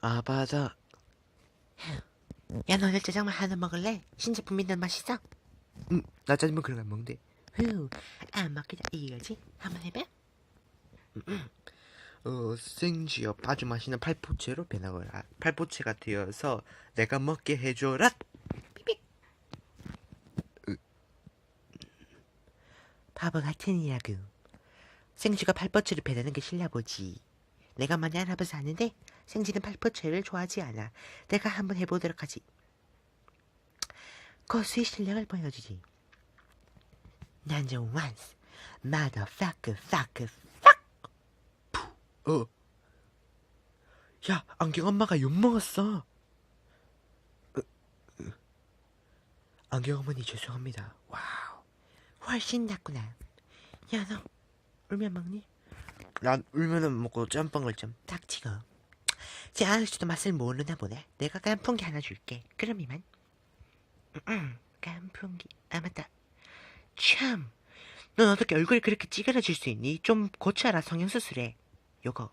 아 맞아. 야 너네 짜장면 하나 먹을래? 신제품 있는 맛있어? 응 나 짜장면 그런 거안 먹는데. 후, 안 먹겠다 이거지? 한번 해봐. 어 생쥐어 아주 맛있는 팔포체로 변하거라. 팔포체가 되어서 내가 먹게 해줘라. 바보 같은 이라고 생쥐가 팔뻗치를 배내는 게 싫나 보지 내가 많이 알아봐서 아는데 생쥐는 팔뻗치를 좋아하지 않아 내가 한번 해보도록 하지 고수의 실력을 보여주지 난좀 once motherfucker fucker 어. 야, 안경 엄마가 욕 먹었어. 안경 어머니 죄송합니다. 와우. 훨씬 낫구나 야 너 울면 먹니? 난 울면은 먹고 짬뽕을 좀. 닥치고 제 아저씨도 맛을 모르나 보네. 내가 깐풍기 하나 줄게. 그럼 이만. 음, 깐풍기. 아 맞다. 참. 넌 어떻게 얼굴이 그렇게 찌그러질 수 있니? 좀 고쳐라 성형수술해 요거